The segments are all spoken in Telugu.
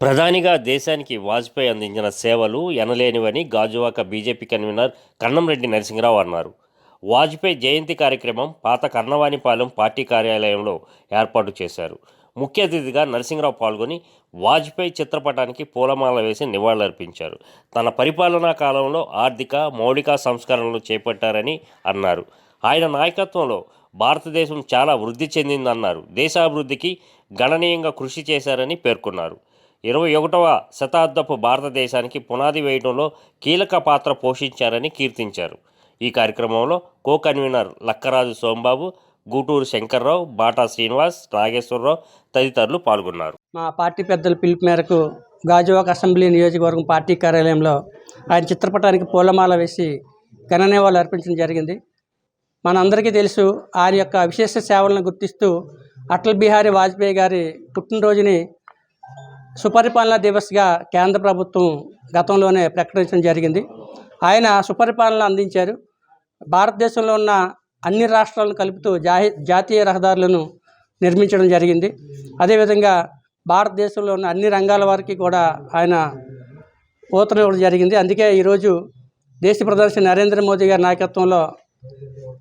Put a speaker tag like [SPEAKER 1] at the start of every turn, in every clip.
[SPEAKER 1] ప్రధానిగా దేశానికి వాజ్పేయి అందించిన సేవలు ఎనలేనివని గాజువాక బీజేపీ కన్వీనర్ కన్నంరెడ్డి నరసింహరావు అన్నారు. వాజ్పేయి జయంతి కార్యక్రమం పాత కర్ణవాణిపాలెం పార్టీ కార్యాలయంలో ఏర్పాటు చేశారు. ముఖ్య అతిథిగా నరసింహరావు పాల్గొని వాజ్పేయి చిత్రపటానికి పూలమాల వేసి నివాళులర్పించారు. తన పరిపాలనా కాలంలో ఆర్థిక మౌలిక సంస్కరణలు చేపట్టారని అన్నారు. ఆయన నాయకత్వంలో భారతదేశం చాలా వృద్ధి చెందిందన్నారు. దేశాభివృద్ధికి గణనీయంగా కృషి చేశారని పేర్కొన్నారు. ఇరవై ఒకటవ శతాబ్దపు భారతదేశానికి పునాది వేయడంలో కీలక పాత్ర పోషించారని కీర్తించారు. ఈ కార్యక్రమంలో కో కన్వీనర్ లక్కరాజు సోంబాబు గూటూరు శంకర్రావు బాటా శ్రీనివాస్ నాగేశ్వరరావు తదితరులు పాల్గొన్నారు.
[SPEAKER 2] మా పార్టీ పెద్దల పిలుపు మేరకు గాజువాక అసెంబ్లీ నియోజకవర్గం పార్టీ కార్యాలయంలో ఆయన చిత్రపటానికి పూలమాల వేసి ఘననేవాళ్ళు అర్పించడం జరిగింది. మనందరికీ తెలుసు ఆయన యొక్క విశేష సేవలను గుర్తిస్తూ అటల్ బిహారీ వాజ్పేయి గారి పుట్టినరోజుని సుపరిపాలన దివస్గా కేంద్ర ప్రభుత్వం గతంలోనే ప్రకటించడం జరిగింది. ఆయన సుపరిపాలన అందించారు. భారతదేశంలో ఉన్న అన్ని రాష్ట్రాలను కలుపుతూ జాహీ జాతీయ రహదారులను నిర్మించడం జరిగింది. అదేవిధంగా భారతదేశంలో ఉన్న అన్ని రంగాల వారికి కూడా ఆయన ఊతనివ్వడం జరిగింది. అందుకే ఈరోజు దేశ ప్రధాని శ్రీ నరేంద్ర మోదీ గారి నాయకత్వంలో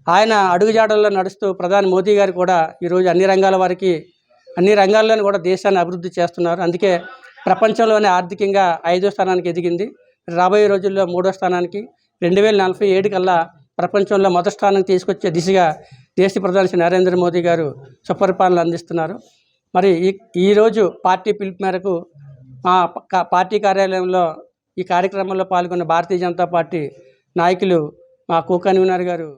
[SPEAKER 2] ఆయన అడుగుజాడల్లో నడుస్తూ ప్రధాని మోదీ గారు కూడా ఈరోజు అన్ని రంగాల వారికి అన్ని రంగాల్లోనూ కూడా దేశాన్ని అభివృద్ధి చేస్తున్నారు. అందుకే ప్రపంచంలోనే ఆర్థికంగా ఐదో స్థానానికి ఎదిగింది. రాబోయే రోజుల్లో మూడో స్థానానికి రెండు వేల నలభై ఏడు కల్లా ప్రపంచంలో మొదటి స్థానం తీసుకొచ్చే దిశగా దేశ ప్రధాని శ్రీ నరేంద్ర మోదీ గారు సుపరిపాలన అందిస్తున్నారు. మరి ఈ ఈరోజు పార్టీ పిలుపు మేరకు మా పార్టీ కార్యాలయంలో ఈ కార్యక్రమంలో పాల్గొన్న భారతీయ జనతా పార్టీ నాయకులు మా కో కన్వీనర్ గారు